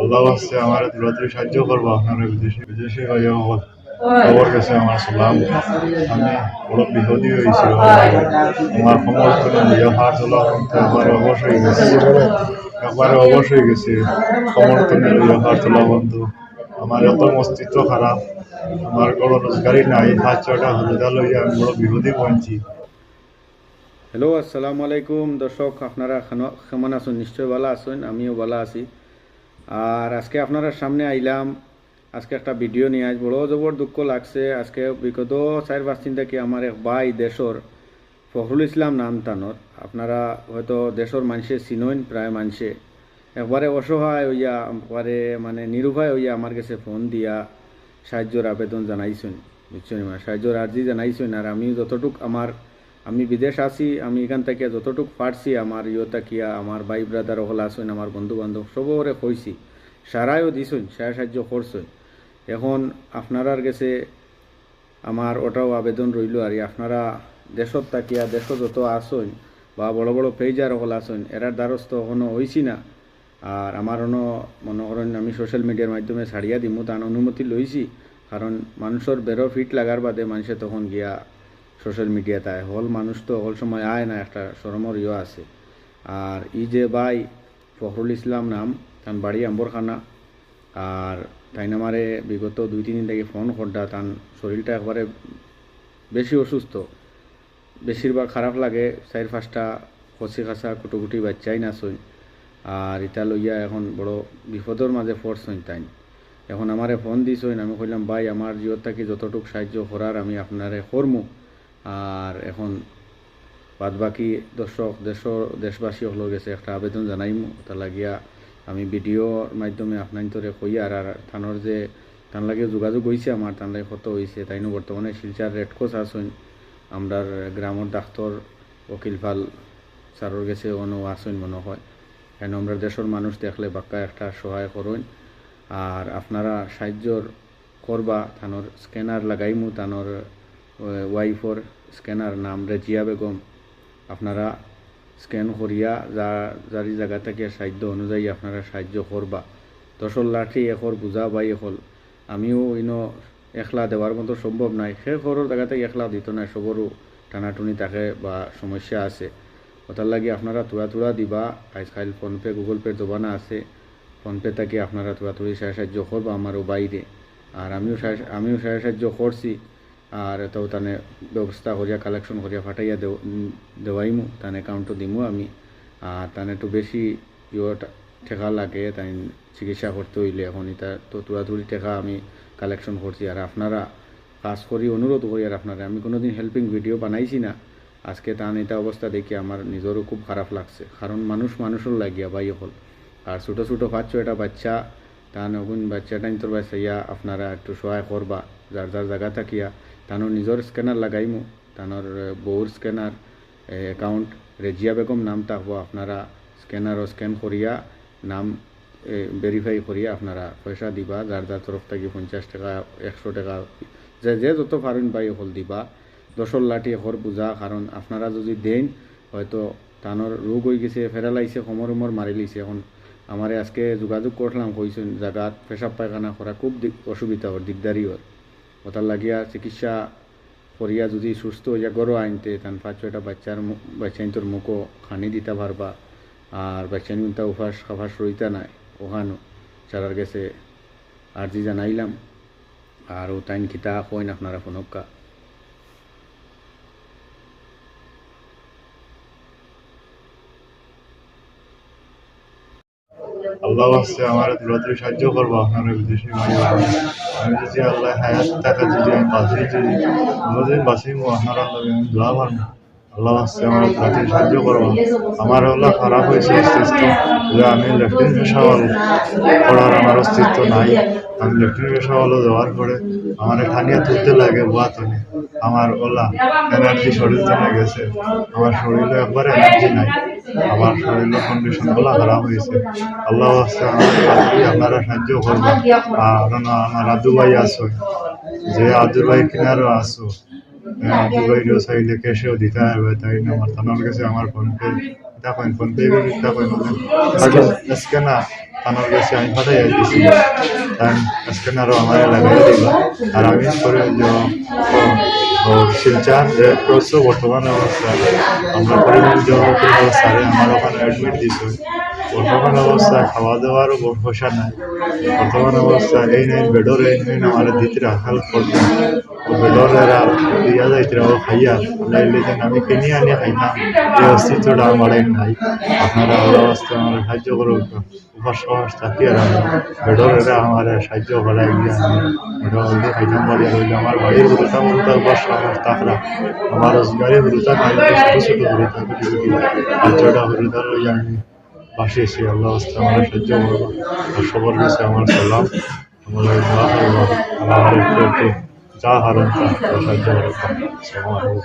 আল্লাহ আসছে আমার দূরাত্রি সাহায্য করব আপনারা বিদেশি বিদেশি খবর গেছে আমার সালাম। আমি বড় বিপদী হয়েছিল আমার সমর্থন ইয়া হার তোলা একবারে অবশ হয়ে গেছে। একবারে অবশ হয়ে গেছে। সমর্থনের ইয়া হার তোলা বন্ধু। আমার এত মস্তিত্ব খারাপ। আমার কোনো রোজগারি নাই। পাঁচ ছটা হলুদা লইয়া আমি বড় বিপদী পৌঁছি হ্যালো আসসালামু আলাইকুম। দর্শক, আপনারা কেমন আছেন? নিশ্চয় ভালো আছেন। আমিও ভালো আছি। আর আজকে আপনারা সামনে আইলাম, আজকে একটা ভিডিও নিয়ে আজ বড় জবর দুঃখ লাগছে, আজকে বিগত চার পাঁচ দিন থেকে আমার এক ভাই দেশর, ফখরুল ইসলাম নাম তানোর। আপনারা হয়তো দেশর মানুষে চিনইন, প্রায় মানুষে। একবারে অসহায় হইয়া, একবারে মানে নিরুপায় হইয়া আমার কাছে ফোন দিয়া সাহায্যর আবেদন জানাইছেন। বুঝছেন মানে সাহায্যর আর্জি জানাইছেন, আর আমি যতটুক আমার আমি বিদেশ আছি, আমি এখান থেকে যতটুকু পারছি, আমার ইয়তা কিয়া, আমার ভাই ব্রাদার হল আসুন আমার বন্ধু বান্ধব সবরে কইছি সারাইও দিছুন সারা সাহায্য করছুন এখন আপনারার গেছে আমার ওটাও আবেদন রইল আর আপনারা দেশত তাকিয়া দেশ যত আসুন বা বড় বড় পেজার হল আসুন এরার দ্বারস্থ এখনও হয়েছি না। আর আমার অন্য মনে করেন, আমি সোশ্যাল মিডিয়ার মাধ্যমে ছাড়িয়া দিমু তার অনুমতি লইছি। কারণ মানুষের বেরো ফিট লাগার বাদে মানুষে তখন গিয়া সোশ্যাল মিডিয়াতে আয় হল মানুষ তো হল সময় আয় না, একটা সরমর ইয়ে আছে। আর ই যে ভাই ফখরুল ইসলাম নাম, তার বাড়ি আম্বরখানা। আর তাই আমারে বিগত দুই, তিন দিন থেকে ফোন করডা তার শরীরটা একবারে বেশি অসুস্থ। বেশিরভাগ খারাপ লাগে, চার পাঁচটা কচি খাসা কুটুকুটি বাচ্চাই না সই আর ইটা লইয়া এখন বড় বিপদর মাঝে ফোর্স হইন তাই এখন আমারে ফোন দিছইন আমি কইলাম, ভাই, আমার জিওর থাকি যতটুক সাহায্য করার আমি আপনারে করমু? আর এখন বাদ বাকি দর্শক, দেশ, দেশবাসী হলো গেছে একটা আবেদন জানাইমু। তা লাগিয়া আমি ভিডিওর মাধ্যমে আপনার কই আর আর থানোর যে, তার লাগে যোগাযোগ হয়েছে আমার, তার লাগে কত হয়েছে তাই বর্তমানে শিলচার রেডক্রস আসুন, আমরার গ্রামের ডাক্তার ওকিলফাল স্যারর গেছে অন্য আসুন মনে হয়। কেন আমরা দেশের মানুষ দেখলে বাক্কা একটা সহায় করুন। আর আপনারা সাহায্যর করবা, থানোর স্ক্যানার লাগাইমু তানোর ওয়াইফর স্ক্যানার নাম রেজিয়া বেগম আপনারা স্ক্যান করিয়া যা যারি জায়গা থেকে সাহায্য অনুযায়ী আপনারা সাহায্য করবা। দশর লাঠি এখন বুঝা বাই এখন আমিও ইনো একলা দেওয়ার মতো সম্ভব নাই। সে ঘরের জায়গা থেকে একলা দিত না সবরও টানাটুনি থাকে বা সমস্যা আছে। ওটার লাগে আপনারা তুড়া তুড়া দিবা। আজকাল ফোনপে গুগল পে জমানা আছে। ফোনপে থেকে আপনারা তুড়া তুড়ি সাহায্য করবা আমারও বাইরে আর আমিও আমিও সাহায্য করছি আর তো তানে ব্যবস্থা করিয়া কালেকশন করিয়া ফাটাইয়া দেও দেওয়াইমু, তান অ্যাকাউন্টও দিমু আমি। আর তান একটু বেশি ইয়ে ঠেকা লাগে, তাই চিকিৎসা করতে হইলে। এখন এটা তো তুড়াতুড়ি ঠেকা আমি কালেকশন করছি। আর আপনারা কাজ করি, অনুরোধ করি আর আপনারা। আমি কোনোদিন হেল্পিং ভিডিও বানাইছি না। আজকে তান এটা অবস্থা দেখি আমার নিজেরও খুব খারাপ লাগছে। কারণ মানুষ মানুষের লাগিয়া বাই হল আর ছোটো ছোটো পাচ্ছ এটা বাচ্চা তান অগুন বাচ্চাটা তোর বাচ্চাইয়া, আপনারা একটু সহায় করবা। যার যার জায়গা থাকিয়া তানোর নিজের স্ক্যানার লাগাইমু। তানোর বউর স্ক্যানার অ্যাকাউন্ট রেজিয়া বেগম নাম থাকব আপনারা স্ক্যানারও স্ক্যান করিয়া নাম ভেরিফাই করিয়া আপনারা পয়সা দিবা। যার যার তরফ থেকে পঞ্চাশ টাকা, একশো টাকা, যে যে যত পারেন পাই হল দিবা। দশর লাঠি হর বুঝা কারণ আপনারা যদি দেন, হয়তো তানোর রোগ হয়ে গেছে ফেরালাইছে সমর উমর মারি লইছে এখন আমারে আজকে যোগাযোগ করলাম কইছেন জায়গাত পেশাব পায়খানা করা খুব অসুবিধা ওর দিকদারি ওর ওটার লাগিয়া চিকিৎসা করিয়া যদি সুস্থ হইয়া গরো আনতে তান পাঁচ ছয়টা বাচ্চার বাচ্চাইন তোর মুখও খানি দিতে পারবা, আর বাচ্চাইন তা উপাস খাফাস রইতা নাই, ওখানো চারার গেছে আর্জি জানাইলাম। আর ও তাইন কিতা কইন আপনারা ফোনক্কা আল্লাহ আসছে, আমার দূরাত্রি সাহায্য করব, আপনারা বিদেশি ভাই আমি যদি আল্লাহ হায়াত টাকা যদি আমি বাঁচি যদি কোনোদিন বাঁচিমো, আপনারা আমি দোয়া পারব আল্লাহ আসছে আমার দূরাত্রি সাহায্য করব আমার হলো খারাপ হয়েছে, অস্তিত্ব। যে আমি লেফটেন্ট পেশাওয়াল করার আমার অস্তিত্ব নাই। আমি লেফটেন্ট পেশাওয়াল যাওয়ার পরে আমার খানিয়া তুলতে লাগে বোয়াতনে আমার ওলা এনার্জি শরীর জানা গেছে আমার শরীরে একবার এনার্জি নাই। আমার শরীরের কন্ডিশনগুলা খারাপ হয়েছে। আল্লাহ আসছে আমার আপনারা সাহায্য করবেন। আর আমার আদু ভাই আসো যে আদু ভাই কিনারও আসো আদু ভাইরও চাইলে ক্যাশেও দিতে হবে তাই না? আমার তানোর কাছে আমার ফোন পে দেখেন ফোন পে দেখেন স্ক্যানার তানোর কাছে আমি ফাটাই দিয়েছি তাই আজকে আরও আমার এলাকায় দিবা আর আমি করে শিলচার রেড ক্রসও বর্তমান অবস্থায় আমরা পরিবার জগতের স্যারে আমার ওখানে অ্যাডমিট দিয়েছে। বর্তমান অবস্থায় খাওয়া দাওয়ারও বসা নাই। বর্তমান অবস্থায় এই নেই, বেডর এই নেই আমার দিতে হেল্প করতে ও বেডর এরা দিয়া যাইতে ও খাইয়া লাইলে যেন আমি কিনে আনি খাইতাম এই অস্তিত্বটা আমার নাই। আপনারা আল্লাহ অবস্থা আমার সাহায্য করুক উপাস থাকি আর আমি বেডর আমার সাহায্য গিয়ে আমি খাইতাম আর হইলে আমার বাড়ির গুরুতা মতো উপাস থাকরা। আমার রোজগারের গুরুতা নাই, ছোটো ছোটো গুরুতা আমি এসে আল্লাহ আস্তে আমার সাহায্য করব আর সবার কাছে আমার সালাম আমার একটু একটু যা হারান তা সাহায্য করব